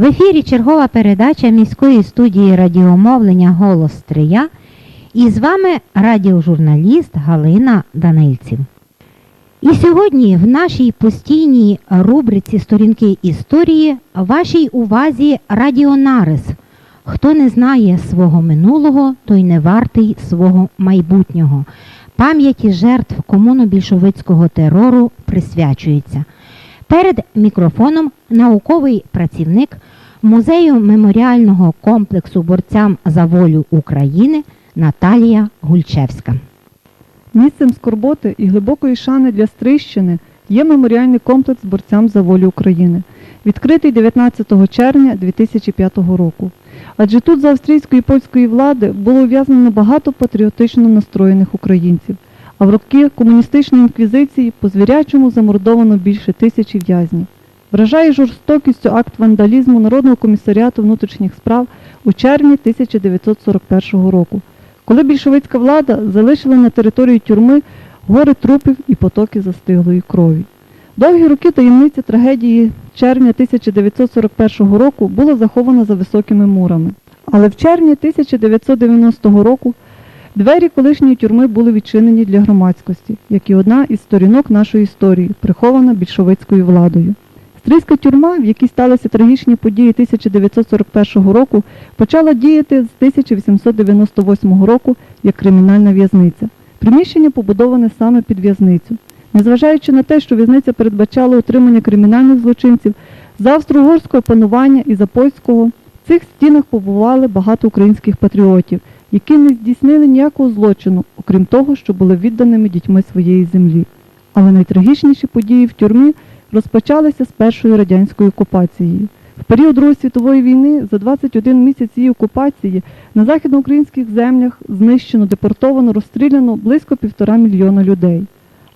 В ефірі чергова передача міської студії радіомовлення Голос Стрия. І з вами радіожурналіст Галина Данильців. І сьогодні в нашій постійній рубриці Сторінки історії вашій увазі Радіонарис. Хто не знає свого минулого, той не вартий свого майбутнього. Пам'яті жертв комуно-більшовицького терору присвячується. Перед мікрофоном науковий працівник музею меморіального комплексу борцям за волю України Наталія Гульчевська. Місцем скорботи і глибокої шани для Стрийщини є меморіальний комплекс борцям за волю України, відкритий 19 червня 2005 року. Адже тут за австрійської і польської влади було ув'язнено багато патріотично настроєних українців, а в роки комуністичної інквізиції по звірячому замордовано більше тисячі в'язнів. Вражає жорстокістю акт вандалізму Народного комісаріату внутрішніх справ у червні 1941 року, коли більшовицька влада залишила на території тюрми гори трупів і потоки застиглої крові. Довгі роки таємниця трагедії червня 1941 року була захована за високими мурами. Але в червні 1990 року двері колишньої тюрми були відчинені для громадськості, як і одна із сторінок нашої історії, прихована більшовицькою владою. Стрийська тюрма, в якій сталися трагічні події 1941 року, почала діяти з 1898 року як кримінальна в'язниця. Приміщення побудоване саме під в'язницю. Незважаючи на те, що в'язниця передбачала утримання кримінальних злочинців з австро-угорського панування і за польського, в цих стінах побували багато українських патріотів, які не здійснили ніякого злочину, окрім того, що були відданими дітьми своєї землі. Але найтрагічніші події в тюрмі розпочалися з першою радянською окупацією. В період Другої світової війни за 21 місяць її окупації на західноукраїнських землях знищено, депортовано, розстріляно близько півтора мільйона людей.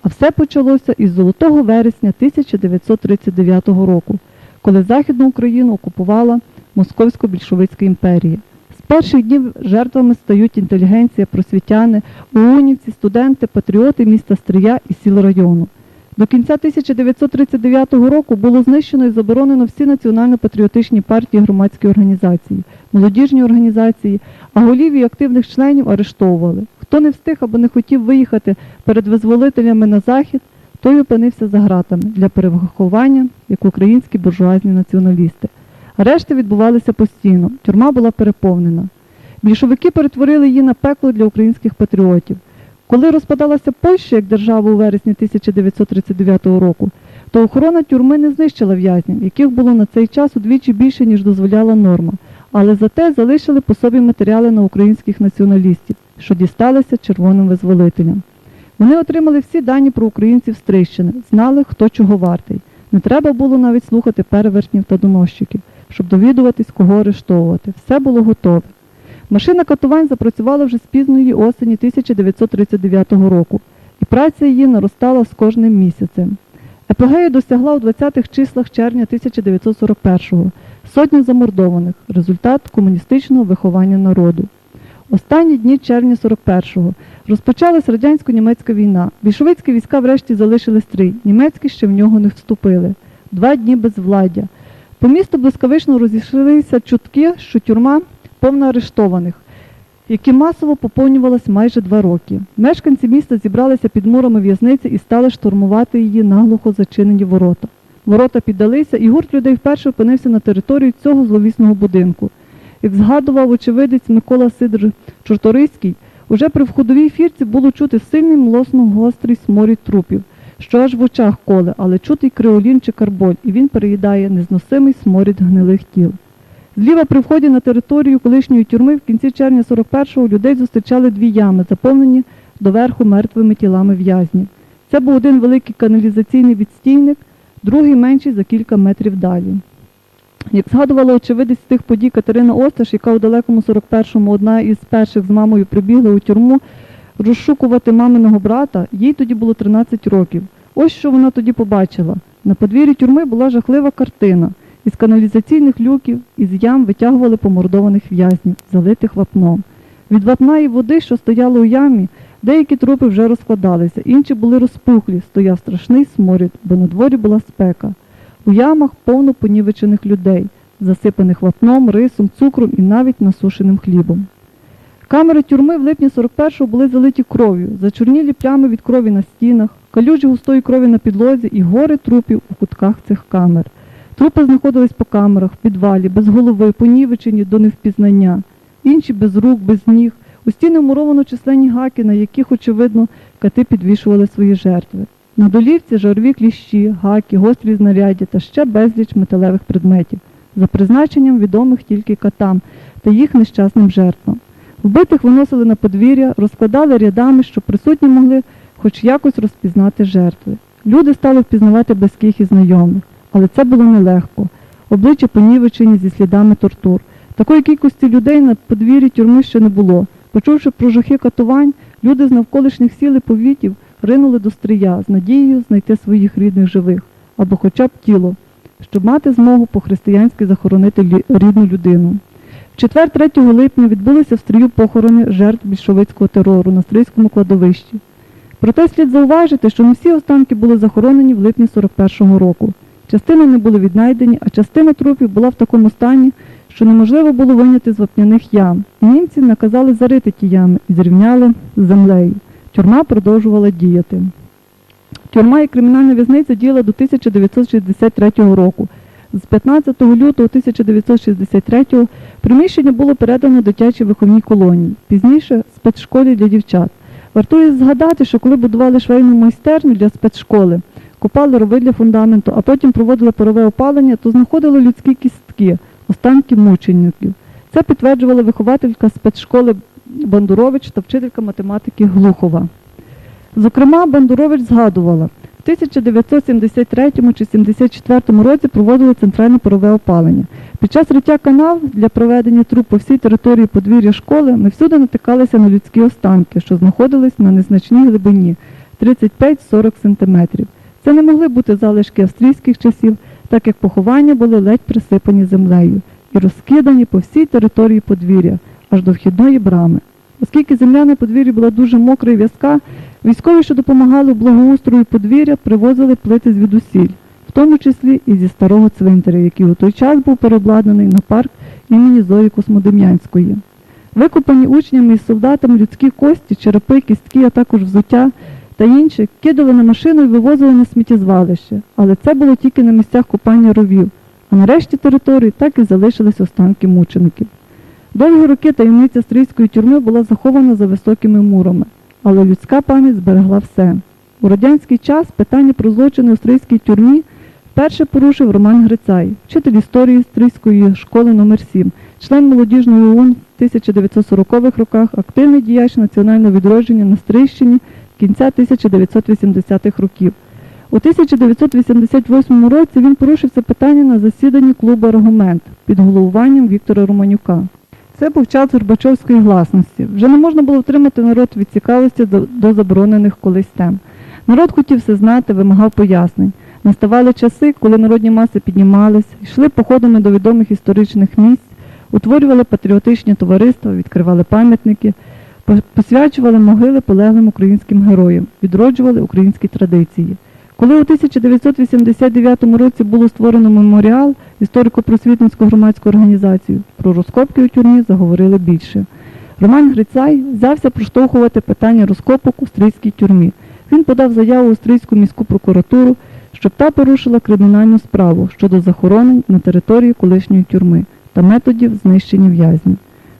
А все почалося із золотого вересня 1939 року, коли Західну Україну окупувала Московсько-більшовицька імперія. З перших днів жертвами стають інтелігенція, просвітяни, уунівці, студенти, патріоти міста Стрия і сіл району. До кінця 1939 року було знищено і заборонено всі національно-патріотичні партії громадські організації, молодіжні організації, а голів і активних членів арештовували. Хто не встиг або не хотів виїхати перед визволителями на захід, той опинився за ґратами для перевиховання, як українські буржуазні націоналісти. Арешти відбувалися постійно, тюрма була переповнена. Більшовики перетворили її на пекло для українських патріотів. Коли розпадалася Польща як держава у вересні 1939 року, то охорона тюрми не знищила в'язнів, яких було на цей час удвічі більше, ніж дозволяла норма, але зате залишили по собі матеріали на українських націоналістів, що дісталися червоним визволителям. Вони отримали всі дані про українців з Трищини, знали, хто чого вартий. Не треба було навіть слухати перевертнів та доносчиків, щоб довідуватись, кого арештовувати. Все було готове. Машина катувань запрацювала вже з пізної осені 1939 року, і праця її наростала з кожним місяцем. Епогею досягла у 20-х числах червня 1941-го. Сотні замордованих результат комуністичного виховання народу. Останні дні червня 41-го розпочалась радянсько-німецька війна. Більшовицькі війська врешті залишили стрій, німецькі ще в нього не вступили. Два дні безвладдя. По місту блискавично розійшлися чутки, що тюрма повна арештованих, які масово поповнювалися майже два роки. Мешканці міста зібралися під мурами в'язниці і стали штурмувати її наглухо зачинені ворота. Ворота піддалися, і гурт людей вперше опинився на території цього зловісного будинку. Як згадував очевидець Микола Сидор Чорториський, уже при входовій фірці було чути сильний млосно-гострий сморід трупів, що аж в очах коле, але чутий криолін чи карболь, і він переїдає незносимий сморід гнилих тіл. Зліва при вході на територію колишньої тюрми в кінці червня 41-го людей зустрічали дві ями, заповнені доверху мертвими тілами в'язнів. Це був один великий каналізаційний відстійник, другий менший за кілька метрів далі. Як згадувала очевидець тих подій Катерина Осташ, яка у далекому 41-му одна із перших з мамою прибігла у тюрму розшукувати маминого брата, їй тоді було 13 років. Ось що вона тоді побачила. На подвір'ї тюрми була жахлива картина. Із каналізаційних люків, із ям витягували помордованих в'язнів, залитих вапном. Від вапна і води, що стояли у ямі, деякі трупи вже розкладалися, інші були розпухлі, стояв страшний сморід, бо на дворі була спека. У ямах повно понівечених людей, засипаних вапном, рисом, цукром і навіть насушеним хлібом. Камери тюрми в липні 41-го були залиті кров'ю, зачорнілі плями від крові на стінах, калюжі густої крові на підлозі і гори трупів у кутках цих камер. Трупи знаходились по камерах, в підвалі, без голови, понівечені до невпізнання, інші без рук, без ніг. У стіни вмуровано численні гаки, на яких, очевидно, кати підвішували свої жертви. На долівці жарові кліщі, гаки, гострі знаряддя та ще безліч металевих предметів, за призначенням відомих тільки катам та їх нещасним жертвам. Вбитих виносили на подвір'я, розкладали рядами, щоб присутні могли хоч якось розпізнати жертви. Люди стали впізнавати близьких і знайомих, але це було нелегко. Обличчя понівечені зі слідами тортур. Такої кількості людей на подвір'ї тюрми ще не було. Почувши про жахи катувань, люди з навколишніх сіл і повітів ринули до стрія з надією знайти своїх рідних живих або хоча б тіло, щоб мати змогу по-християнськи захоронити рідну людину. В четвер 3 липня відбулися в стрію похорони жертв більшовицького терору на стрийському кладовищі. Проте слід зауважити, що не всі останки були захоронені в липні 41-го року. Частини не були віднайдені, а частина трупів була в такому стані, що неможливо було виняти з вапняних ям. Німці наказали зарити ті ями і зрівняли з землею. Тюрма продовжувала діяти. Тюрма і кримінальна в'язниця діяла до 1963 року. З 15 лютого 1963 приміщення було передано дитячій виховній колонії, пізніше спецшколі для дівчат. Вартує згадати, що коли будували швейну майстерню для спецшколи, купали рови для фундаменту, а потім проводили парове опалення, то знаходили людські кістки, останки мучеників. Це підтверджувала вихователька спецшколи Бандурович та вчителька математики Глухова. Зокрема, Бандурович згадувала, в 1973 чи 74 році проводили центральне парове опалення. Під час риття канал для проведення труб по всій території подвір'я школи ми всюди натикалися на людські останки, що знаходились на незначній глибині 35-40 см. Це не могли бути залишки австрійських часів, так як поховання були ледь присипані землею і розкидані по всій території подвір'я, аж до вхідної брами. Оскільки земля на подвір'ї була дуже мокра і в'язка, військові, що допомагали благоустрою подвір'я, привозили плити звідусіль, в тому числі і зі старого цвинтаря, який у той час був переобладнаний на парк імені Зої Космодем'янської. Викопані учнями і солдатами людські кості, черепи, кістки, а також взуття та інше кидали на машину і вивозили на сміттєзвалище, але це було тільки на місцях купання ровів, а на решті території так і залишились останки мучеників. Довгі роки таємниця стрийської тюрми була захована за високими мурами, але людська пам'ять зберегла все. У радянський час питання про злочини у стрийській тюрмі вперше порушив Роман Грицай, вчитель історії Стрийської школи номер 7 член молодіжної ОУН в 1940-х роках, активний діяч національного відродження на Стрийщині кінця 1980-х років. У 1988 році він порушив це питання на засіданні клубу «Аргумент» під головуванням Віктора Романюка. Це був час Горбачовської гласності. Вже не можна було втримати народ від цікавості до, заборонених колись тем. Народ хотів все знати, вимагав пояснень. Наставали часи, коли народні маси піднімались, йшли походами до відомих історичних місць, утворювали патріотичні товариства, відкривали пам'ятники, посвячували могили полеглим українським героям, відроджували українські традиції. Коли у 1989 році було створено меморіал історико-просвітницьку громадську організацію, про розкопки у тюрмі заговорили більше. Роман Грицай взявся проштовхувати питання розкопок у стрийській тюрмі. Він подав заяву у Стрийську міську прокуратуру, щоб та порушила кримінальну справу щодо захоронень на території колишньої тюрми та методів знищення в'язнів.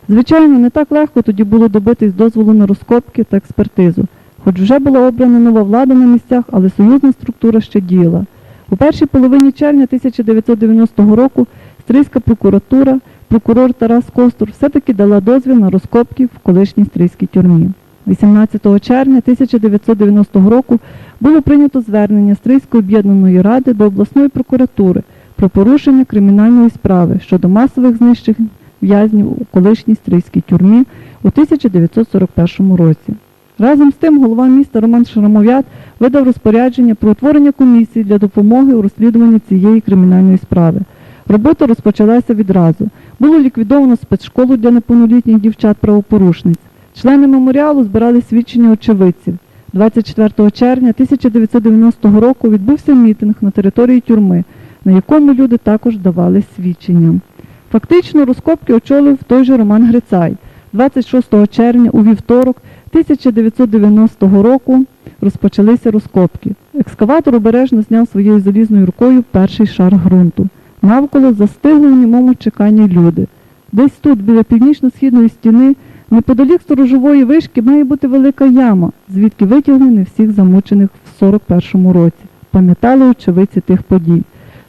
Звичайно, не так легко тоді було добитись дозволу на розкопки та експертизу, хоч вже була обрана нова влада на місцях, але союзна структура ще діяла. У першій половині червня 1990 року Стрийська прокуратура, прокурор Тарас Костур все-таки дала дозвіл на розкопки в колишній стрийській тюрмі. 18 червня 1990 року було прийнято звернення Стрийської об'єднаної ради до обласної прокуратури про порушення кримінальної справи щодо масових знищень в'язнів у колишній стрийській тюрмі у 1941 році. Разом з тим голова міста Роман Шарамов'ят видав розпорядження про утворення комісії для допомоги у розслідуванні цієї кримінальної справи. Робота розпочалася відразу. Було ліквідовано спецшколу для неповнолітніх дівчат-правопорушниць. Члени меморіалу збирали свідчення очевидців. 24 червня 1990 року відбувся мітинг на території тюрми, на якому люди також давали свідчення. Фактично розкопки очолив той же Роман Грицай. 26 червня у вівторок 1990 року розпочалися розкопки. Екскаватор обережно зняв своєю залізною рукою перший шар ґрунту. Навколо застигли в німому чеканні люди. Десь тут, біля північно-східної стіни, неподалік сторожової вишки має бути велика яма, звідки витягнені всіх замучених в 41-му році. Пам'ятали очевидці тих подій.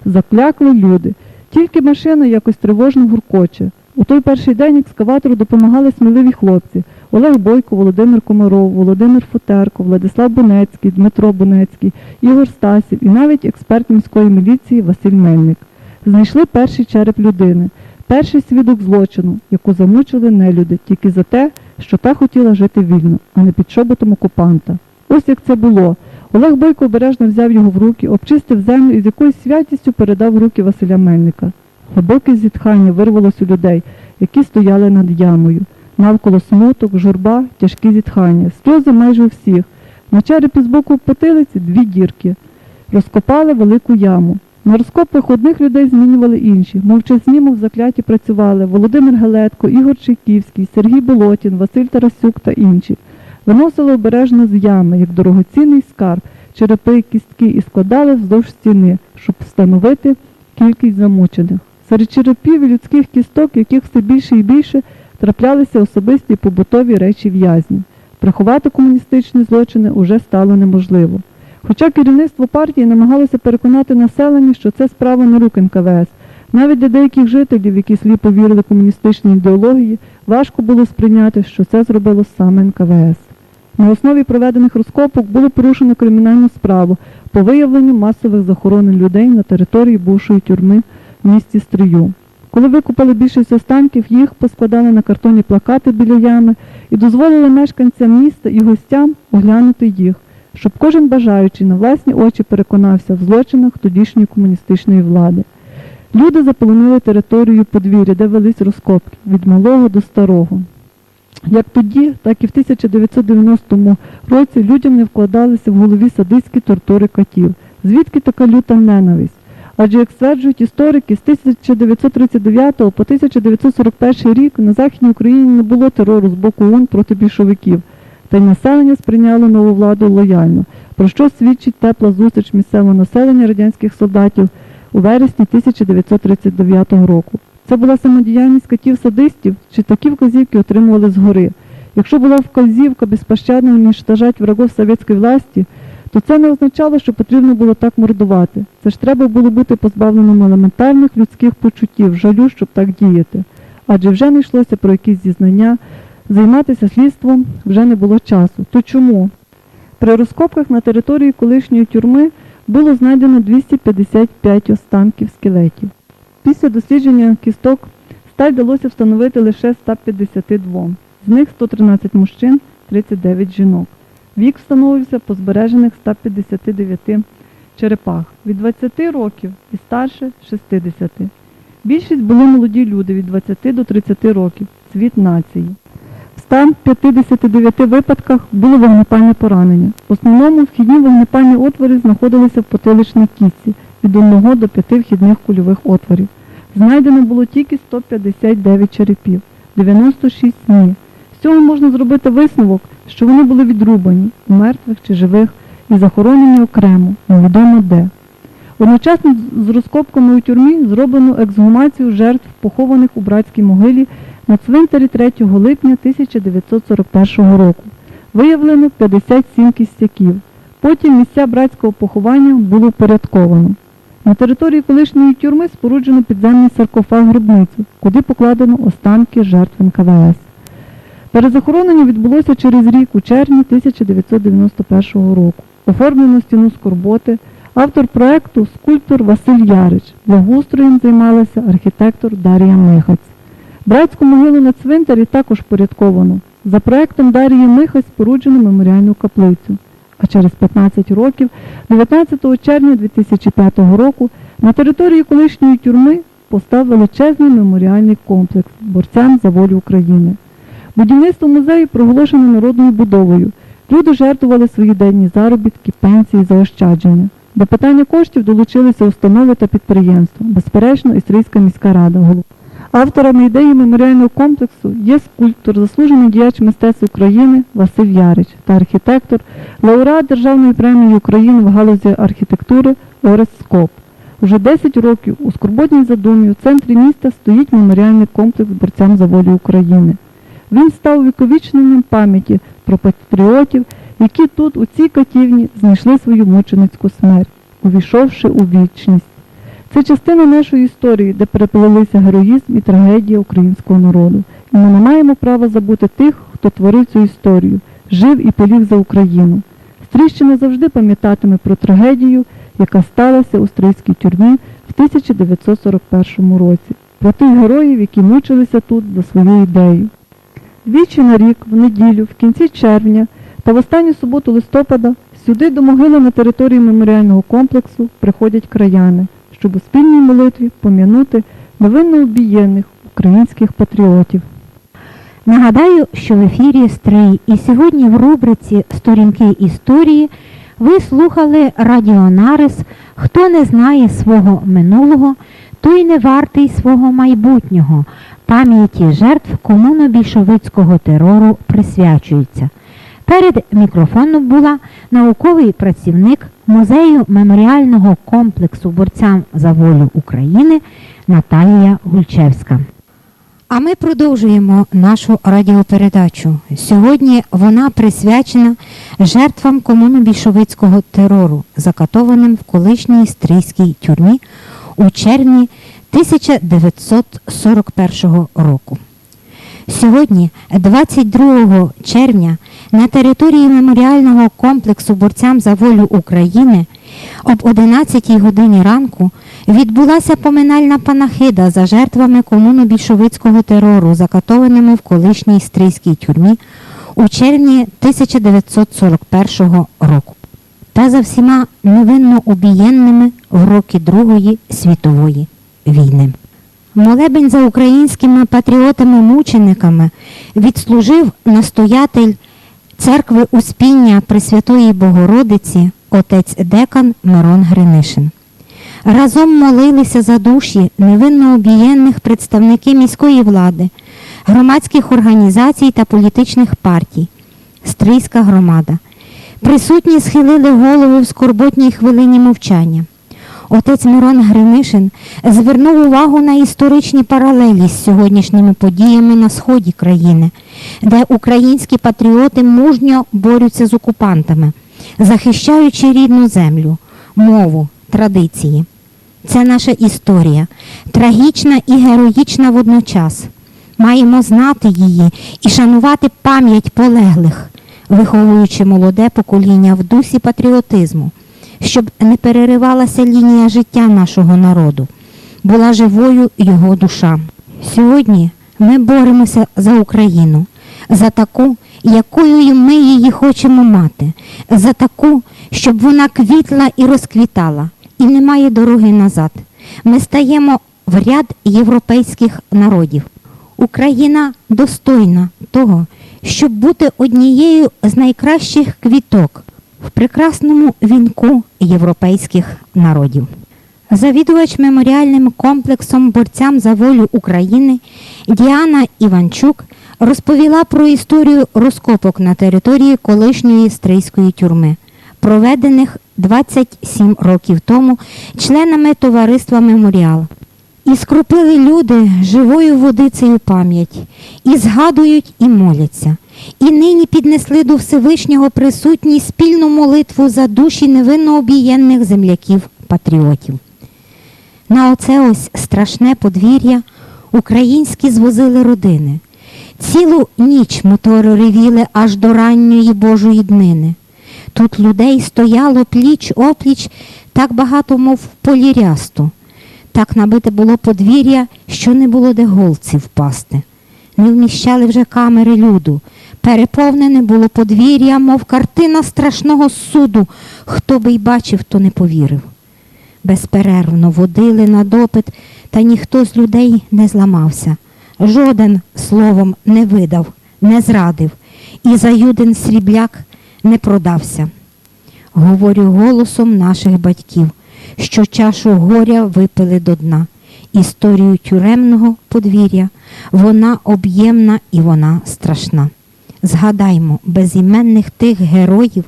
Заклякли люди. Тільки машина якось тривожно гуркоче. У той перший день екскаватору допомагали сміливі хлопці Олег Бойко, Володимир Комаров, Володимир Футерко, Владислав Бунецький, Дмитро Бунецький, Ігор Стасів і навіть експерт міської міліції Василь Мельник. Знайшли перший череп людини, перший свідок злочину, яку замучили нелюди тільки за те, що та хотіла жити вільно, а не під шоботом окупанта. Ось як це було. Олег Бойко обережно взяв його в руки, обчистив землю і з якоюсь святістю передав руки Василя Мельника. Глибоке зітхання вирвалось у людей, які стояли над ямою. Навколо смуток, журба, тяжкі зітхання, сльози майже у всіх. На черепі з боку потилиці дві дірки. Розкопали велику яму. На розкопах одних людей змінювали інші. Мовчазні, мов закляті працювали Володимир Гелетко, Ігор Чайківський, Сергій Болотін, Василь Тарасюк та інші. Виносили обережно з ями, як дорогоцінний скарб, черепи, кістки і складали вздовж стіни, щоб встановити кількість замучених. Серед черепів і людських кісток, яких все більше і більше, траплялися особисті і побутові речі в'язнів. Приховати комуністичні злочини уже стало неможливо. Хоча керівництво партії намагалося переконати населення, що це справа не рук НКВС. Навіть для деяких жителів, які сліпо вірили комуністичній ідеології, важко було сприйняти, що це зробило саме НКВС. На основі проведених розкопок було порушено кримінальну справу по виявленню масових захоронень людей на території бувшої тюрми в місті Стрию. Коли викупали більшість останків, їх поскладали на картонні плакати біля ями і дозволили мешканцям міста і гостям оглянути їх, щоб кожен бажаючий на власні очі переконався в злочинах тодішньої комуністичної влади. Люди заполонили територію подвір'я, де велись розкопки від малого до старого. Як тоді, так і в 1990 році людям не вкладалися в голові садистські тортури катів. Звідки така люта ненависть? Адже, як стверджують історики, з 1939 по 1941 рік на Західній Україні не було терору з боку ОУН проти більшовиків, та й населення сприйняло нову владу лояльно, про що свідчить тепла зустріч місцевого населення радянських солдатів у вересні 1939 року. Це була самодіяльність катів-садистів, чи такі вказівки отримували згори. Якщо була вказівка безпощадно уничтожать врагов совєтської власті, то це не означало, що потрібно було так мордувати. Це ж треба було бути позбавленим елементарних людських почуттів, жалю, щоб так діяти. Адже вже не йшлося про якісь зізнання, займатися слідством вже не було часу. То чому? При розкопках на території колишньої тюрми було знайдено 255 останків скелетів. Після дослідження кісток сталь вдалося встановити лише 152, з них 113 мужчин, 39 жінок. Вік встановився по збережених 159 черепах від 20 років і старше 60. Більшість були молоді люди від 20 до 30 років, цвіт нації. В 159 випадках було вогнепальне поранення. В основному вхідні вогнепальні отвори знаходилися в потиличній кістці від 1 до 5 вхідних кульових отворів. Знайдено було тільки 159 черепів, 96 ні. З цього можна зробити висновок, що вони були відрубані, у мертвих чи живих, і захоронені окремо, невідомо де. Одночасно з розкопками у тюрмі зроблено ексгумацію жертв, похованих у братській могилі на цвинтарі 3 липня 1941 року. Виявлено 57 кістяків. Потім місця братського поховання було впорядковано. На території колишньої тюрми споруджено підземний саркофаг гробницю, куди покладено останки жертв НКВС. Перезахоронення відбулося через рік у червні 1991 року. Оформлено стіну скорботи, Автор проекту скульптор Василь Ярич. Благоустроєм займалася архітектор Дар'я Михаць. Братську могилу на цвинтарі також порядковано. За проектом Дар'ї Михаць споруджено меморіальну каплицю. А через 15 років, 19 червня 2005 року, на території колишньої тюрми постав величезний меморіальний комплекс борцям за волю України. Будівництво музею проголошено народною будовою. Люди жертвували свої денні заробітки, пенсії, заощадження. До питання коштів долучилися установи та підприємства, безперечно, Істрийська міська рада. Авторами ідеї меморіального комплексу є скульптор, заслужений діяч мистецтв України Василь Ярич та архітектор, лауреат Державної премії України в галузі архітектури Орест Скоп. Уже 10 років у скорботній задумі у центрі міста стоїть меморіальний комплекс борцям за волю України. Він став віковічненням пам'яті про патріотів, які тут, у цій катівні, знайшли свою мученицьку смерть, увійшовши у вічність. Це частина нашої історії, де переплелися героїзм і трагедія українського народу. І ми не маємо права забути тих, хто творив цю історію, жив і поліг за Україну. Стрийщина завжди пам'ятатиме про трагедію, яка сталася у стрийській тюрмі в 1941 році, про тих героїв, які мучилися тут за свою ідею. Двічі на рік, в неділю, в кінці червня та в останню суботу листопада сюди до могили на території меморіального комплексу приходять краяни, щоб у спільній молитві пом'янути невинно обієнних українських патріотів. Нагадаю, що в ефірі Стрий і сьогодні в рубриці Сторінки історії ви слухали радіонарис Хто не знає свого минулого, той не вартий свого майбутнього. Пам'яті жертв комуно-більшовицького терору присвячується. Перед мікрофоном була науковий працівник музею меморіального комплексу борцям за волю України Наталія Гульчевська. А ми продовжуємо нашу радіопередачу. Сьогодні вона присвячена жертвам комуно-більшовицького терору, закатованим в колишній стрийській тюрмі у червні 1941 року. Сьогодні, 22 червня, на території меморіального комплексу борцям за волю України об 11 годині ранку відбулася поминальна панахида за жертвами комуно-більшовицького терору, закатованими в колишній стрийській тюрмі у червні 1941 року та за всіма невинно обієнними в роки Другої світової війни. Молебень за українськими патріотами-мучениками відслужив настоятель церкви Успіння Пресвятої Богородиці отець Декан Мирон Гринишин. Разом молилися за душі невинно обієнних представники міської влади, громадських організацій та політичних партій, Стрийська громада. Присутні схилили голови в скорботній хвилині мовчання. Отець Мирон Гринишин звернув увагу на історичні паралелі з сьогоднішніми подіями на сході країни, де українські патріоти мужньо борються з окупантами, захищаючи рідну землю, мову, традиції. Це наша історія, трагічна і героїчна водночас. Маємо знати її і шанувати пам'ять полеглих, виховуючи молоде покоління в дусі патріотизму, щоб не переривалася лінія життя нашого народу, була живою його душа. Сьогодні ми боремося за Україну, за таку, якою ми її хочемо мати, за таку, щоб вона квітла і розквітала, і немає дороги назад. Ми стаємо в ряд європейських народів. Україна достойна того, щоб бути однією з найкращих квіток в прекрасному вінку європейських народів. Завідувач меморіальним комплексом борцям за волю України Діана Іванчук розповіла про історію розкопок на території колишньої стрийської тюрми, проведених 27 років тому членами товариства Меморіал. І скропили люди живою водицею пам'ять, і згадують, і моляться. І нині піднесли до Всевишнього присутні спільну молитву за душі невинно обієнних земляків патріотів. На оце ось страшне подвір'я українські звозили родини. Цілу ніч мотори ревіли аж до ранньої Божої днини. Тут людей стояло пліч опліч, так багато, мов в полі рясту. Так набите було подвір'я, що не було де голці впасти. Не вміщали вже камери люду. Переповнене було подвір'я, мов картина страшного суду. Хто би й бачив, то не повірив. Безперервно водили на допит, та ніхто з людей не зламався. Жоден словом не видав, не зрадив, і за юдин срібляк не продався. Говорю голосом наших батьків, що чашу горя випили до дна. Історію тюремного подвір'я, вона об'ємна і вона страшна. Згадаймо безіменних тих героїв,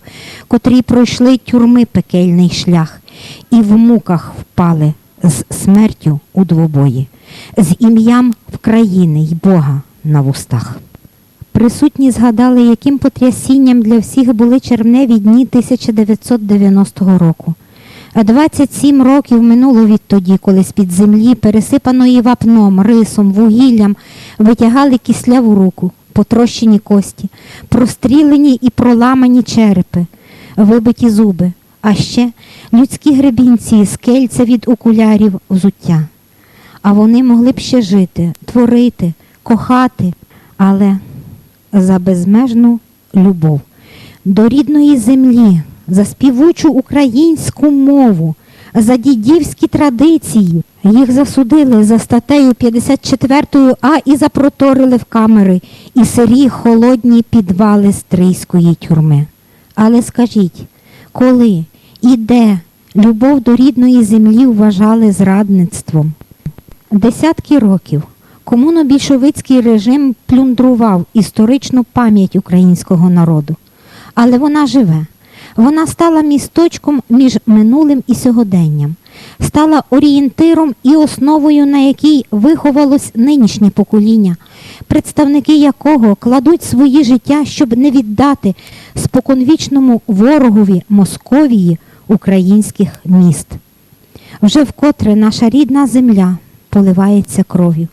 котрі пройшли тюрми пекельний шлях і в муках впали з смертю у двобої, з ім'ям в країни й Бога на вустах. Присутні згадали, яким потрясінням для всіх були червневі дні 1990 року. А 27 років минуло відтоді, коли з-під землі, пересипаної вапном, рисом, вугіллям, витягали кисляву руку, потрощені кості, прострілені і проламані черепи, вибиті зуби, а ще людські гребінці, скельця від окулярів, взуття. А вони могли б ще жити, творити, кохати, але за безмежну любов до рідної землі, за співучу українську мову, за дідівські традиції. Їх засудили за статтею 54 А і запроторили в камери і сирі холодні підвали стрийської тюрми. Але скажіть, коли і де любов до рідної землі вважали зрадництвом? Десятки років комуно-більшовицький режим плюндрував історичну пам'ять українського народу. Але вона живе. Вона стала місточком між минулим і сьогоденням, стала орієнтиром і основою, на якій виховалось нинішнє покоління, представники якого кладуть свої життя, щоб не віддати споконвічному ворогові Московії українських міст. Вже вкотре наша рідна земля поливається кров'ю.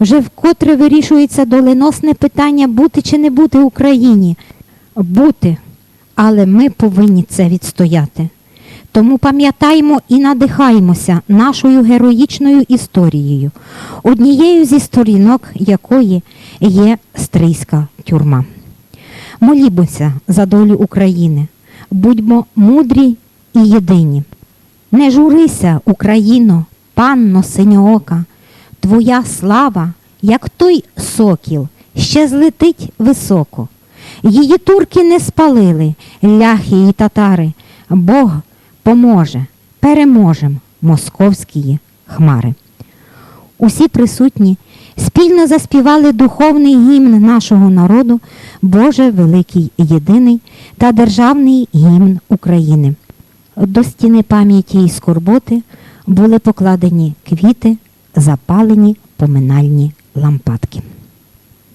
Вже вкотре вирішується доленосне питання бути чи не бути Україні. Бути, але ми повинні це відстояти. Тому пам'ятаємо і надихаємося нашою героїчною історією, однією зі сторінок якої є стрийська тюрма. Молімося за долю України, будьмо мудрі і єдині. Не журися, Україно, панно синьоока, твоя слава, як той сокіл, ще злетить високо. Її турки не спалили, ляхи і татари. Бог поможе, переможем московські хмари. Усі присутні спільно заспівали духовний гімн нашого народу, Боже великий єдиний та державний гімн України. До стіни пам'яті і скорботи були покладені квіти, запалені поминальні лампадки.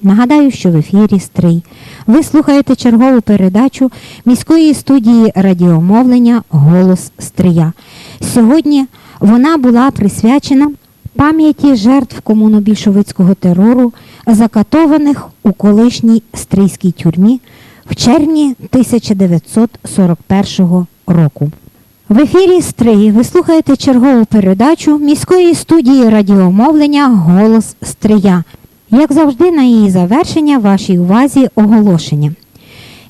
Нагадаю, що в ефірі Стрий. Ви слухаєте чергову передачу міської студії радіомовлення Голос Стрия. Сьогодні вона була присвячена пам'яті жертв комуно-більшовицького терору, закатованих у колишній стрийській тюрмі в червні 1941 року. В ефірі Стрий ви слухаєте чергову передачу міської студії радіомовлення Голос Стрия. Як завжди, на її завершення вашій увазі оголошення.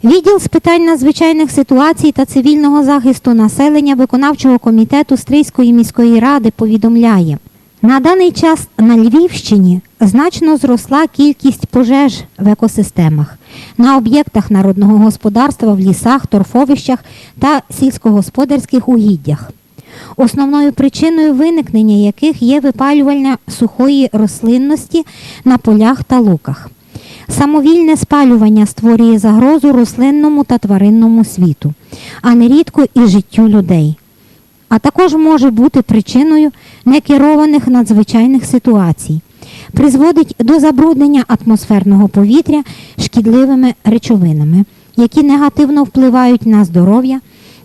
Відділ з питань надзвичайних ситуацій та цивільного захисту населення виконавчого комітету Стрийської міської ради повідомляє, на даний час на Львівщині значно зросла кількість пожеж в екосистемах на об'єктах народного господарства в лісах, торфовищах та сільськогосподарських угіддях основною причиною виникнення яких є випалювання сухої рослинності на полях та луках. Самовільне спалювання створює загрозу рослинному та тваринному світу, а нерідко і життю людей. А також може бути причиною некерованих надзвичайних ситуацій, призводить до забруднення атмосферного повітря шкідливими речовинами, які негативно впливають на здоров'я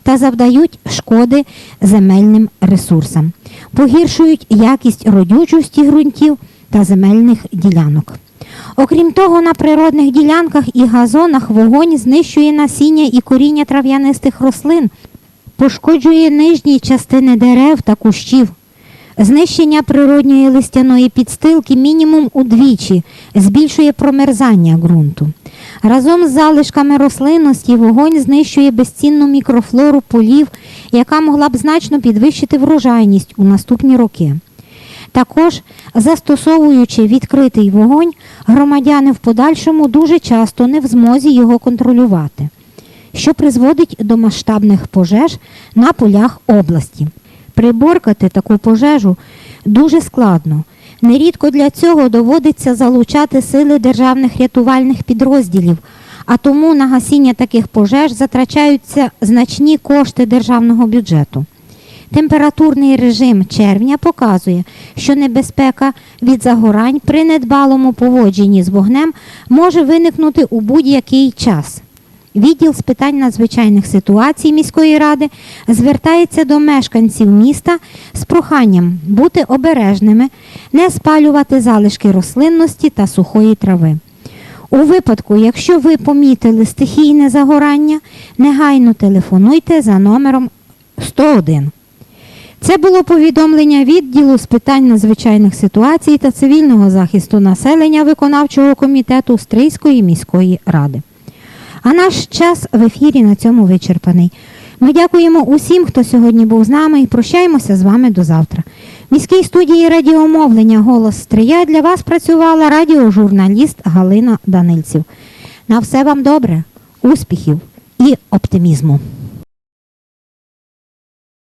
та завдають шкоди земельним ресурсам, погіршують якість родючості ґрунтів та земельних ділянок. Окрім того, на природних ділянках і газонах вогонь знищує насіння і коріння трав'янистих рослин, пошкоджує нижні частини дерев та кущів. Знищення природньої листяної підстилки мінімум удвічі збільшує промерзання ґрунту. Разом з залишками рослинності вогонь знищує безцінну мікрофлору полів, яка могла б значно підвищити врожайність у наступні роки. Також, застосовуючи відкритий вогонь, громадяни в подальшому дуже часто не в змозі його контролювати, що призводить до масштабних пожеж на полях області. Приборкати таку пожежу дуже складно. Нерідко для цього доводиться залучати сили державних рятувальних підрозділів, а тому на гасіння таких пожеж затрачаються значні кошти державного бюджету. Температурний режим червня показує, що небезпека від загорань при недбалому поводженні з вогнем може виникнути у будь-який час. Відділ з питань надзвичайних ситуацій міської ради звертається до мешканців міста з проханням бути обережними, не спалювати залишки рослинності та сухої трави. У випадку, якщо ви помітили стихійне загорання, негайно телефонуйте за номером 101. Це було повідомлення відділу з питань надзвичайних ситуацій та цивільного захисту населення виконавчого комітету Стрийської міської ради. А наш час в ефірі на цьому вичерпаний. Ми дякуємо усім, хто сьогодні був з нами, і прощаємося з вами до завтра. В міській студії радіомовлення Голос Стрия для вас працювала радіожурналіст Галина Данильців. На все вам добре, успіхів і оптимізму.